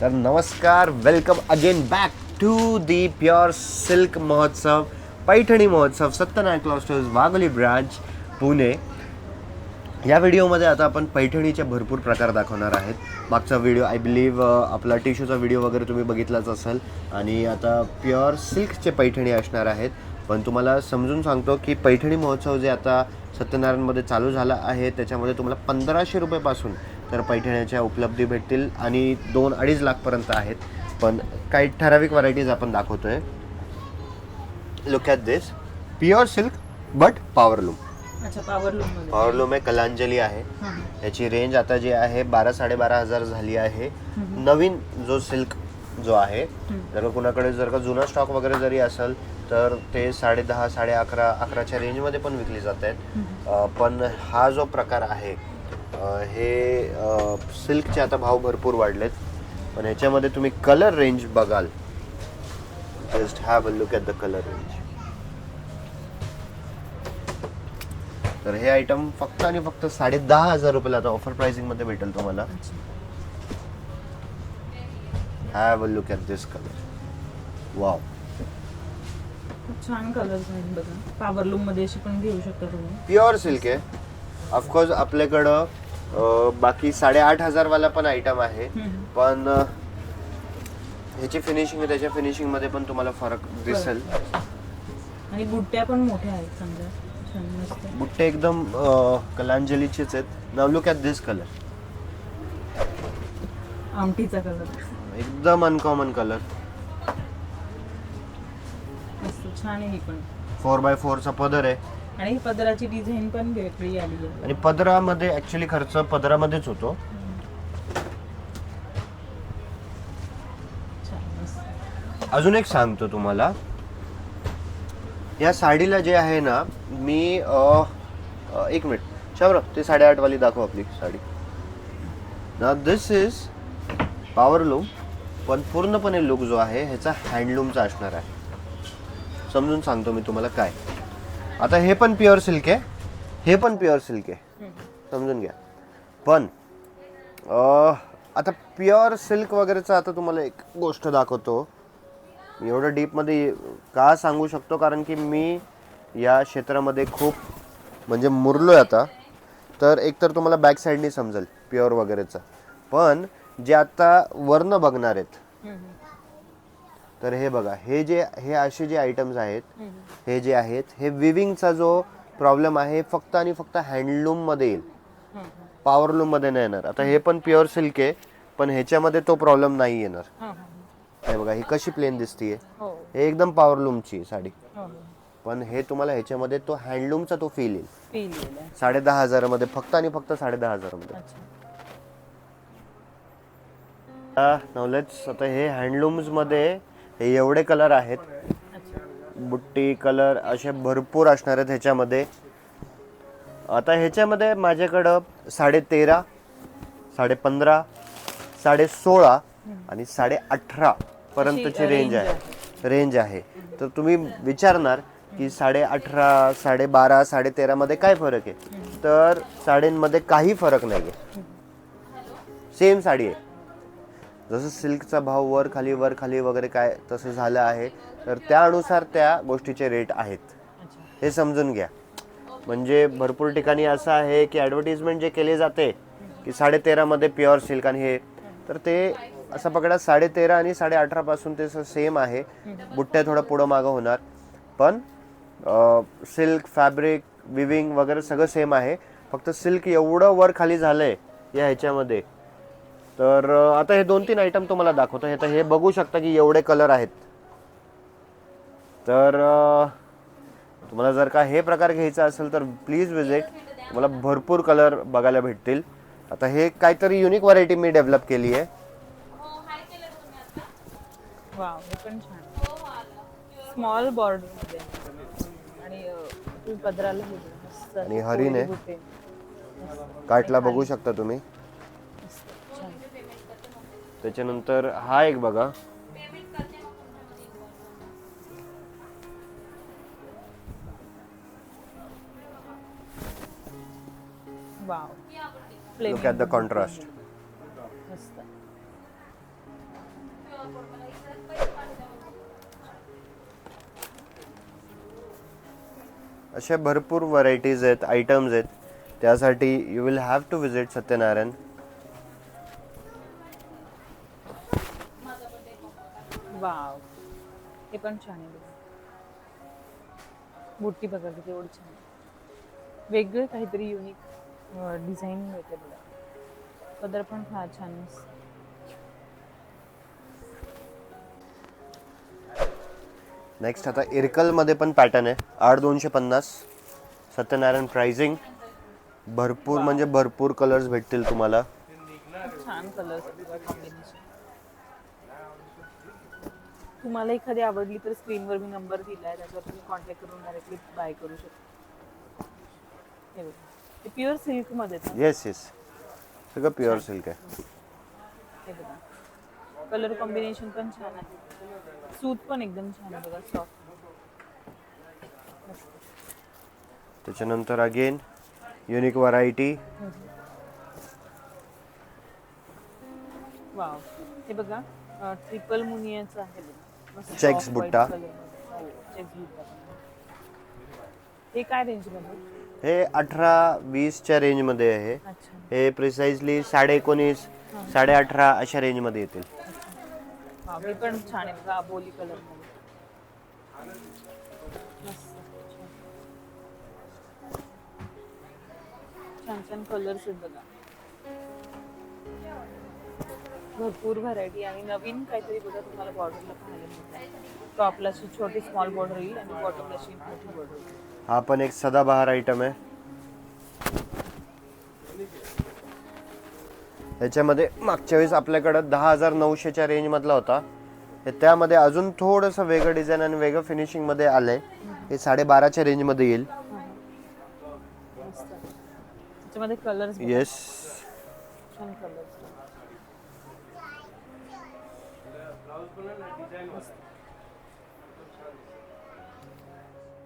तर नमस्कार welcome again back to the pure silk महोत्सव पैठणी महोत्सव सत्यनारायण क्लॉस्टर्स वाघोली ब्रांच पुणे या व्हिडिओमध्ये आता आपण पैठणीचे भरपूर प्रकार दाखवणार आहेत. मागचा व्हिडिओ आय बिलीव्ह आपला टिश्यूचा व्हिडिओ वगैरे तुम्ही बघितलाच असेल. आणि आता प्युअर सिल्कचे पैठणी असणार आहेत. पण तुम्हाला समजून सांगतो की पैठणी महोत्सव जे आता सत्यनारायणमध्ये चालू झाला आहे त्याच्यामध्ये तुम्हाला पंधराशे रुपयेपासून तर पैठण्याच्या उपलब्धी भेटतील आणि दोन अडीच लाखपर्यंत आहेत. पण काही ठराविक व्हरायटीज आपण दाखवतोय. Look at this pure silk but powerloom अच्छा पॉवर लूममध्ये. पॉवरलूम आहे कलांजली आहे. याची रेंज आता जी आहे बारा साडेबारा हजार झाली आहे. नवीन जो सिल्क जो आहे जर का कुणाकडे जर का जुना स्टॉक वगैरे जरी असेल तर ते साडे दहा साडे अकरा अकराच्या रेंजमध्ये पण विकली जात आहेत. पण हा जो प्रकार आहे हे सिल्कचे आता भाव भरपूर वाढलेत. पण ह्याच्यामध्ये तुम्ही कलर रेंज बघाल. Just have a look at the colour range तर हे आयटम फक्त आणि फक्त साडे दहा हजार रुपयाला आता ऑफर प्राइसिंगमध्ये भेटेल तुम्हाला. Have a look at this colour wow खूप छान कलर्स आहेत बघा. पॉवर लूममध्ये अशी पण घेऊ शकता तुम्ही. प्युअर सिल्क आहे. ऑफकोर्स आपल्याकडं बाकी साडेआठ हजारवाला पण आयटम आहे. पण ह्याची फिनिशिंग त्याच्या फिनिशिंगमध्ये पण तुम्हाला फरक दिसेल. आणि बुट्ट्या पण मोठ्या आहेत समजा. बुट्टे एकदम कलांजलीचेच आहेत. नाव लुक ॲट दिस कलर आमटीचा कलर एकदम अनकॉमन कलर छान आहे ही पण. फोर बाय फोरचा पदर आहे. आणि पदराची डिझाईन पण वेगळी आली आहे. आणि पदरामध्ये ऍक्च्युली खर्च पदरामध्येच होतो. अजून एक सांगतो तुम्हाला. या साडीला जे आहे ना मी अ, अ, एक मिनिट. शावर ते साडेआठ वाली दाखव आपली साडी. ना दिस इज पॉवर लूम पण पूर्णपणे लुक जो आहे ह्याचा हँडलूमचा असणार आहे. समजून सांगतो मी तुम्हाला काय. आता हे पण प्युअर सिल्क आहे. हे पण प्युअर सिल्क आहे. समजून घ्या. पण आता प्युअर सिल्क वगैरेचं आता तुम्हाला एक गोष्ट दाखवतो. एवढं डीपमध्ये का सांगू शकतो? कारण की मी या क्षेत्रामध्ये खूप म्हणजे मुरलो आहे आता. तर एकतर तुम्हाला बॅक साईडनी समजेल प्युअर वगैरेचं. पण जे आता वर्ण बघणार आहेत तर हे बघा हे जे हे असे जे आयटम्स आहेत हे जे आहेत हे विविंगचा जो प्रॉब्लेम आहे फक्त आणि फक्त हँडलूममध्ये येईल. पॉवरलूममध्ये नाही येणार. आता हे पण प्युअर सिल्क आहे पण ह्याच्यामध्ये तो प्रॉब्लेम नाही येणार. हे बघा ही कशी प्लेन दिसतीये. हो. हे एकदम पॉवरलूमची साडी. हो. पण हे तुम्हाला ह्याच्यामध्ये तो हँडलूमचा तो फील येईल. साडे दहा हजारामध्ये फक्त आणि फक्त साडे दहा हजारामध्ये नवलेच आता हे हँडलूम्समध्ये हे एवढे कलर आहेत. बुट्टी कलर असे भरपूर असणार आहेत ह्याच्यामध्ये. आता ह्याच्यामध्ये माझ्याकडं साडे तेरा साडे पंधरा साडे सोळा आणि साडे अठरा पर्यंतची रेंज आहे. रेंज आहे. तर तुम्ही विचारणार की साडे अठरा साडे बारा साडे तेरामध्ये काय फरक आहे? तर साडींमध्ये काही फरक नाही आहे सेम साडी आहे. जसं सिल्कचा भाव वर खाली वर खाली वगैरे काय तसं झालं आहे तर त्यानुसार त्या गोष्टीचे रेट आहेत. हे समजून घ्या. म्हणजे भरपूर ठिकाणी असं आहे की ॲडव्हर्टिजमेंट जे केले जाते की साडेतेरामध्ये प्युअर सिल्क आणि हे तर ते असं पकडा साडे तेरा आणि साडे अठरापासून ते सेम आहे. बुट्ट्या थोडं पुढं मागं होणार. पण सिल्क फॅब्रिक विविंग वगैरे सगळं सेम आहे. फक्त सिल्क एवढं वर खाली झालंय या ह्याच्यामध्ये तर आता हे दोन तीन आयटम तुम्हाला दाखवतो. हे तर हे बघू शकता की एवढे कलर आहेत. तर तुम्हाला जर का हे प्रकार घ्यायचा असेल तर प्लीज विजिट तुम्हाला भरपूर कलर बघायला भेटतील. आता हे काहीतरी युनिक व्हरायटी मी डेव्हलप केली आहे. स्मॉल बॉर्डर आणि हे. बुट्टे. काटला बघू शकता तुम्ही. त्याच्यानंतर हा एक बघा. लुक ॲट द कॉन्ट्रास्ट अशा भरपूर व्हरायटीज आहेत आयटम्स आहेत. त्यासाठी you will have to visit Satyanarayan पण छान आहे. बुट्टी बघा किती एवढी छान. वेगळं काहीतरी युनिक डिझाईन मिळते बघा. पदर पण फार छान. नेक्स्ट आता इरकलमध्ये पण पॅटर्न आहे. आठ दोनशे पन्नास. सत्यनारायण प्राइसिंग भरपूर म्हणजे भरपूर कलर्स भेटतील तुम्हाला. छान कलर्स तुम्हाला एखादी आवडली तर स्क्रीनवर मी नंबर दिलाय त्याच्यावर तुम्ही कॉन्टॅक्ट करून डायरेक्टली बाय करू शकता. हे बघा. ते प्युअर सिल्कमध्ये येस येस सगळं प्युअर सिल्क आहे. हे बघा. कलर कॉम्बिनेशन पण छान आहे. सूत पण एकदम छान आहे बघा सॉफ्ट त्याच्यानंतर अगेन युनिक व्हरायटी वाव हे बघा ट्रिपल मुनियाचं आहे. बघा white बुट्टा. हो, काय रेंजमध्ये हे अठरा वीसच्या रेंजमध्ये आहे. अच्छा. हे प्रिसाइजली साडे एकोणीस साडे अठरा अशा रेंजमध्ये येतील. हा हे पण छान आहे बघा अबोली कलर छान. छान छान कलर्स आहेत बघा. भरपूर व्हरायटी आणि नवीन काहीतरी बघा तुम्हाला बॉर्डरला पाहायला मिळतं टॉपला अशी छोटी स्मॉल बॉर्डर येईल आणि बॉटमला अशी मोठी बॉर्डर येईल. हा पण एक सदाबहार आयटम आहे. याच्यामध्ये मागच्या वेळेस आपल्याकडं दहा हजार नऊशेच्या रेंजमधला होता. हे त्यामध्ये अजून थोडंसं वेगळं डिझाईन आणि वेगळं फिनिशिंगमध्ये आलं आहे हे साडेबाराच्या रेंजमध्ये येईल. मस्त. त्याच्यामध्ये कलर्स येस छान कलर्स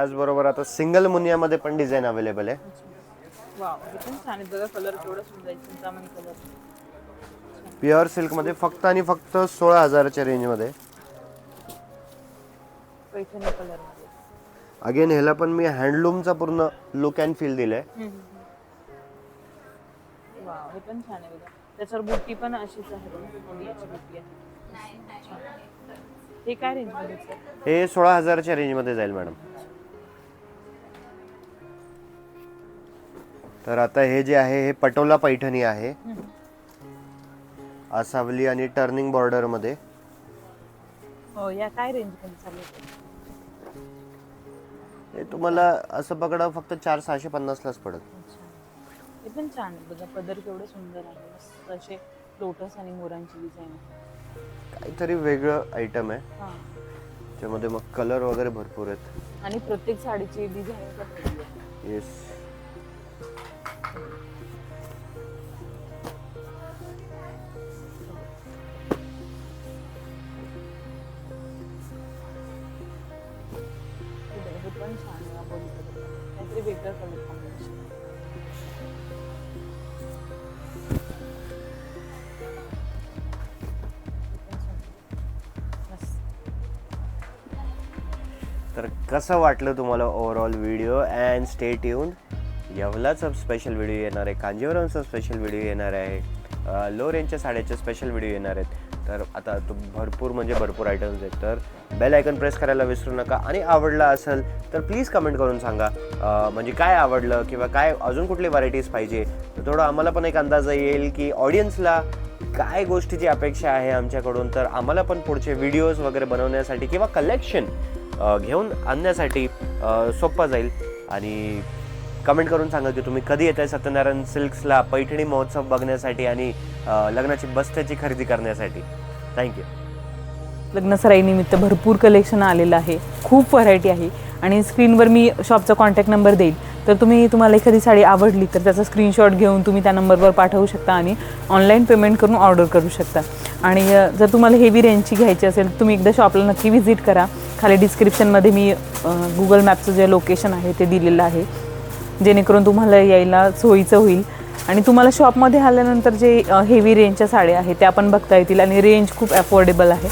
त्याचबरोबर आता सिंगल मुनियामध्ये पण डिझाईन अवेलेबल आहे. प्युअर सिल्कमध्ये फक्त आणि फक्त सोळा हजाराच्या कलरमध्ये. अगेन ह्याला पण मी हँडलूमचा पूर्ण लुक अँड फील दिलंय. हे त्याच्यावर बुट्टी पण अशीच आहे. हे रेंजमध्ये? हे सोळा हजाराच्या रेंजमध्ये जाईल मॅडम तर आता हे जे आहे हे पटोला पैठणी आहे. आसावली आणि टर्निंग बॉर्डरमध्ये. हो या काय रेंज? हे तुम्हाला असं पकडा फक्त चार सहाशे पन्नासलाच पडत. हे पण छान आहे बघा पदर केवढं सुंदर आहे. मस्त असे लोटस आणि मोरांची डिझाईन आहे. काहीतरी वेगळं आयटम आहे. हा. त्यामध्ये मग कलर वगैरे भरपूर आहेत. आणि प्रत्येक साडीची डिझाईन पण वेगळी आहे. येस काहीतरी वेगळं the combination. तर कसं वाटलं तुम्हाला overall video and stay tuned येवलाच special video येणार आहे. कांजीवरमचा स्पेशल व्हिडिओ येणार आहे. लो रेंजच्या साड्याचे स्पेशल व्हिडिओ येणार आहेत. तर आता तो भरपूर म्हणजे भरपूर आयटम्स आहेत. तर बेल आयकन प्रेस करायला विसरू नका. आणि आवडला असेल तर प्लीज कमेंट करून सांगा. म्हणजे काय आवडलं किंवा काय अजून कुठली व्हरायटीज पाहिजे? तर थोडं आम्हाला पण एक अंदाज येईल की ऑडियन्सला काय गोष्टीची अपेक्षा आहे आमच्याकडून. तर आम्हाला पण पुढचे व्हिडिओज वगैरे बनवण्यासाठी किंवा कलेक्शन घेऊन आणण्यासाठी सोपं जाईल. आणि कमेंट करून सांगा की तुम्ही कधी येत आहे सत्यनारायण सिल्क्सला पैठणी महोत्सव बघण्यासाठी आणि लग्नाची बस्त्याची खरेदी करण्यासाठी. थँक्यू लग्नसराईनिमित्त भरपूर कलेक्शन आलेलं आहे. खूप व्हरायटी आहे. आणि स्क्रीनवर मी शॉपचा कॉन्टॅक्ट नंबर देईल. तर तुम्ही तुम्हाला एखादी साडी आवडली तर त्याचा स्क्रीनशॉट घेऊन तुम्ही त्या नंबरवर पाठवू शकता आणि ऑनलाईन पेमेंट करून ऑर्डर करू शकता. आणि जर तुम्हाला हेवी रेंजची घ्यायची असेल तुम्ही एकदा शॉपला नक्की व्हिजिट करा. खाली डिस्क्रिप्शनमध्ये मी गुगल मॅपचं जे लोकेशन आहे ते दिलेलं आहे. जेणेकरून तुम्हाला यायला सोयीचं होईल. आणि तुम्हाला शॉपमध्ये आल्यानंतर जे हेवी रेंजच्या साड्या आहेत त्या पण बघता येतील. आणि रेंज खूप अफोर्डेबल आहे.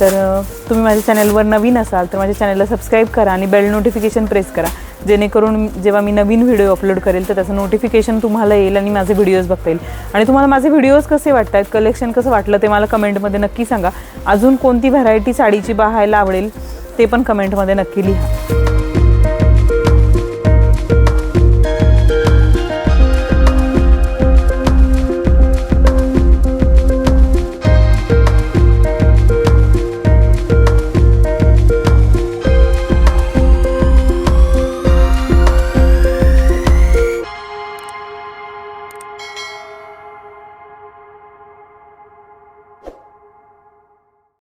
तर तुम्ही माझ्या चॅनलवर नवीन असाल तर माझ्या चॅनलला सबस्क्राईब करा आणि बेल नोटिफिकेशन प्रेस करा. जेणेकरून जेव्हा मी नवीन व्हिडिओ अपलोड करेल तर त्याचं नोटिफिकेशन तुम्हाला येईल आणि माझे व्हिडिओज बघता येईल. आणि तुम्हाला माझे व्हिडिओज कसे वाटत आहेत कलेक्शन कसं वाटलं ते मला कमेंटमध्ये नक्की सांगा. अजून कोणती व्हरायटी साडीची पाहायला आवडेल ते पण कमेंटमध्ये नक्की लिहा.